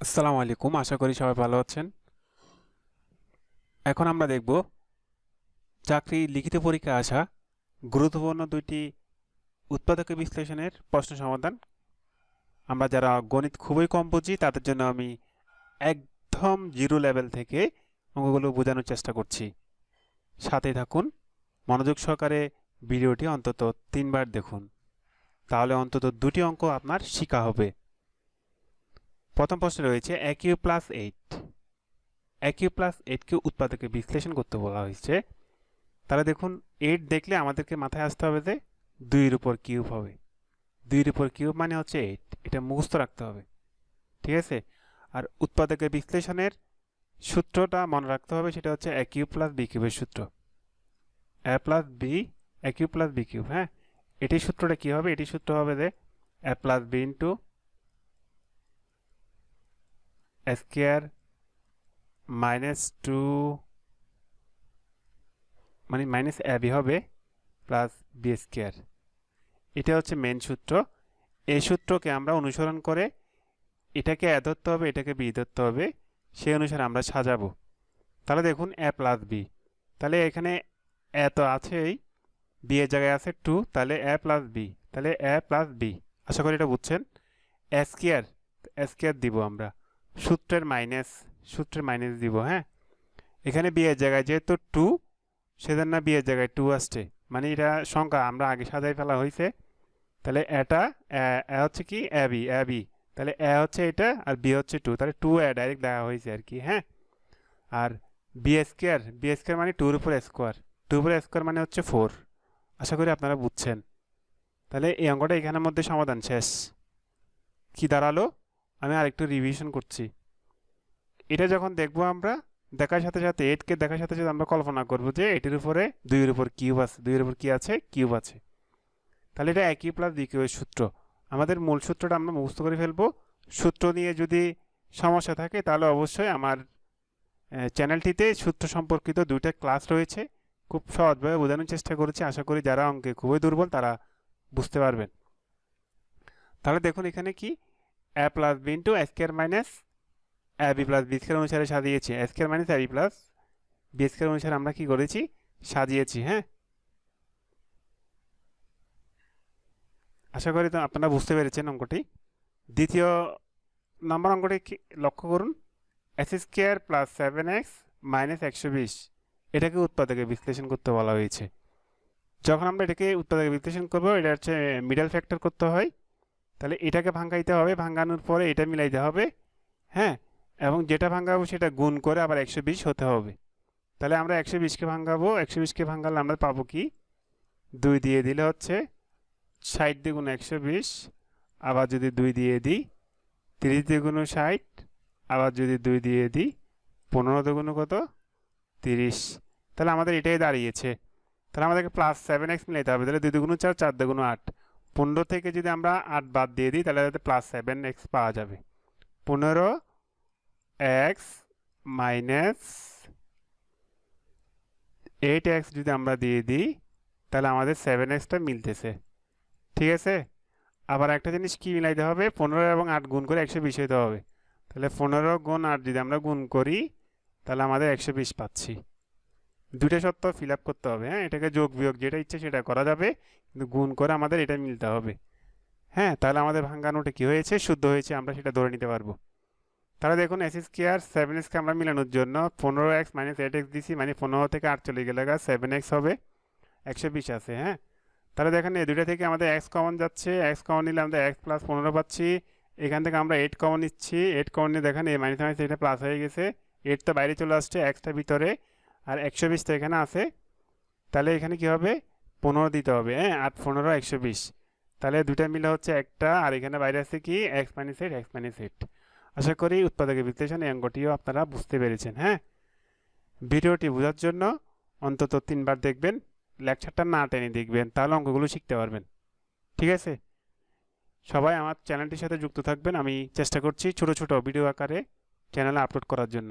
আসসালামু আলাইকুম, আশা করি সবাই ভালো আছেন। এখন আমরা দেখব চাকরি লিখিত পরীক্ষা আসা গুরুত্বপূর্ণ দুইটি উৎপাদক বিশ্লেষণের প্রশ্ন সমাধান। আমরা যারা গণিত খুবই কম বুঝি, তাদের জন্য আমি একদম জিরো লেভেল থেকে অঙ্কগুলো বোঝানোর চেষ্টা করছি। সাথে থাকুন, মনোযোগ সহকারে ভিডিওটি অন্তত তিনবার দেখুন। তাহলে অন্তত দুটি অঙ্ক আপনার শিখা হবে। প্রথম প্রশ্ন রয়েছে, a cube plus eight, a cube plus এইটকে উৎপাদকে বিশ্লেষণ করতে বলা হয়েছে। তাহলে দেখুন, এইট দেখলে আমাদেরকে মাথায় আসতে হবে যে দুইয়ের উপর কিউব হবে। দুইয়ের উপর কিউব মানে হচ্ছে এইট, এটা মুখস্থ রাখতে হবে। ঠিক আছে? আর উৎপাদকের বিশ্লেষণের সূত্রটা মনে রাখতে হবে, সেটা হচ্ছে এ প্লাস বি কিউবের সূত্র। A plus B A plus B cube হ্যাঁ? এটি সূত্রটা কী হবে? এটি সূত্র হবে যে A plus B into square minus two মানে মাইনাস বি হবে প্লাস বি স্কোয়ার। এটা হচ্ছে মেন সূত্র। এই সূত্রকে আমরা অনুসরণ করে এটাকে এ ধরতে হবে, এটাকে বি ধরতে হবে, সেই অনুসারে আমরা সাজাবো। তাহলে দেখুন, এ প্লাস বি। তাহলে এখানে এ তো আছেই, বি এর জায়গায় আছে টু, তাহলে এ প্লাস বি। তাহলে এ প্লাস বি। আশা করি এটা বুঝছেন। স্কোয়ার স্কোয়ার দিব আমরা। সূত্রের মাইনাস সূত্রের মাইনাস দিব হ্যাঁ? এখানে বিয়ের জায়গায় যেহেতু টু সেজন্য বিয়ের জায়গায় টু আসছে। মানে এটা সংখ্যা আমরা আগে সাজাই ফেলা হয়েছে। তাহলে এটা, এ হচ্ছে কি? এ বি এ বি তাহলে এ হচ্ছে এটা আর বি হচ্ছে টু তাহলে টু এ ডাইরেক্ট দেওয়া হয়েছে আর কি হ্যাঁ? আর বি স্কোয়ার বি স্কোয়ার মানে টুর উপর স্কোয়ার টুর উপর স্কোয়ার মানে হচ্ছে ফোর আশা করি আপনারা বুঝছেন। তাহলে এই অঙ্কটা এখানের মধ্যে সমাধান শেষ। কি দাঁড়াল? আমি আরেকটু রিভিশন করছি। এটা যখন দেখব আমরা, দেখার সাথে সাথে এইটকে দেখার সাথে সাথে আমরা কল্পনা করব যে এটির উপরে দুইয়ের উপর কিউব আছে, দুইয়ের উপর কি আছে? কিউব আছে। তাহলে এটা একই প্লাস কিউবের সূত্র। আমাদের মূল সূত্রটা আমরা মুখস্থ করে ফেলব। সূত্র নিয়ে যদি সমস্যা থাকে, তাহলে অবশ্যই আমার চ্যানেলটিতে সূত্র সম্পর্কিত দুইটা ক্লাস রয়েছে। খুব সহজভাবে বোঝানোর চেষ্টা করেছি। আশা করি যারা অঙ্কে খুবই দুর্বল, তারা বুঝতে পারবেন। তাহলে দেখুন এখানে কি? A plus B into square minus A B plus B square অনুসারে সাজিয়েছি। Square minus A B plus B square অনুসারে আমরা কি করেছি? সাজিয়েছি হ্যাঁ? আশা করি তো আপনারা বুঝতে পেরেছেন অঙ্কটি। দ্বিতীয় নম্বর অঙ্কটি লক্ষ্য করুন। S square plus seven x minus একশো বিশ। এটাকে উৎপাদকে বিশ্লেষণ করতে বলা হয়েছে। যখন আমরা এটাকে উৎপাদকে বিশ্লেষণ করব, এটা হচ্ছে মিডল ফ্যাক্টর করতে হয়। তাহলে এটাকে ভাঙ্গাইতে হবে, ভাঙ্গানোর পরে এটা মিলাইতে হবে হ্যাঁ? এবং যেটা ভাঙ্গাবো সেটা গুণ করে আবার একশো বিশ হতে হবে। তাহলে আমরা একশো বিশকে ভাঙ্গাবো, একশো বিশকে ভাঙ্গালে আমরা পাবো কি? দুই দিয়ে দিলে হচ্ছে ষাট দ্বিগুণ একশো বিশ, আবার যদি দুই দিয়ে দিই তিরিশ দ্বিগুণ ষাট, আবার যদি দুই দিয়ে দিই পনেরো দ্বিগুণ কত? তিরিশ। তাহলে আমাদের এটাই দাঁড়িয়েছে। তাহলে আমাদেরকে প্লাস সেভেন এক্স মিলাইতে হবে, তাহলে দুই দুগুণ চার চার দুগুণ আট। পনেরো থেকে যদি আমরা আট বাদ দিয়ে দিই, তাহলে যাতে প্লাস সেভেন এক্স পাওয়া যাবে। পনেরো এক্স মাইনাস এইট এক্স যদি আমরা দিয়ে দিই, তাহলে আমাদের সেভেন এক্সটা মিলতেছে। ঠিক আছে? আবার একটা জিনিস কি মিলাইতে হবে? পনেরো এবং আট গুণ করে একশো বিশ হতে হবে। তাহলে পনেরো গুণ আট যদি আমরা গুণ করি, তাহলে আমাদের একশো বিশ পাচ্ছি। দুটো সত্য ফিল আপ করতে হবে হ্যাঁ? এটাকে যোগ বিয়োগ যেটা ইচ্ছে সেটা করা যাবে, কিন্তু গুণ করে আমাদের এটা মিলতে হবে। হ্যাঁ তাহলে আমাদের ভাঙ্গানোটা কী হয়েছে? শুদ্ধ হয়েছে, আমরা সেটা ধরে নিতে পারব। তাহলে দেখুন এস এস স্কোয়ার সেভেন এক্সকে আমরা মিলানোর জন্য পনেরো এক্স মাইনাস এইট এক্স দিছি মানে পনেরো থেকে আট চলে গেলে সেভেন এক্স হবে, একশো বিশ আছে হ্যাঁ? তাহলে দেখেন, এই দুটো থেকে আমাদের এক্স কমন যাচ্ছে এক্স কমন নিলে আমরা এক্স প্লাস পনেরো পাচ্ছি, এখান থেকে আমরা এইট কমন নিচ্ছি এইট কমন নিয়ে দেখেন, এই মাইনাস মাইনাস এটা প্লাস হয়ে গেছে এইট তো বাইরে চলে আসছে এক্সটা ভিতরে আর একশো বিশ তো এখানে আছে। তাহলে এখানে কি হবে? পনেরো দিতে হবে হ্যাঁ? আট, পনেরো, একশো বিশ। তাহলে দুটা মিলে হচ্ছে একটা, আর এখানে বাইরে আছে কি? X minus set x minus set আশা করি উৎপাদকের বিশ্লেষণ এই অঙ্কটিও আপনারা বুঝতে পেরেছেন হ্যাঁ? ভিডিওটি বোঝার জন্য অন্তত তিনবার দেখবেন লেকচারটা না টেনে দেখবেন, তাহলে অঙ্কগুলো শিখতে পারবেন। ঠিক আছে? সবাই আমার চ্যানেলটির সাথে যুক্ত থাকবেন। আমি চেষ্টা করছি ছোট ছোট ভিডিও আকারে চ্যানেলে আপলোড করার জন্য।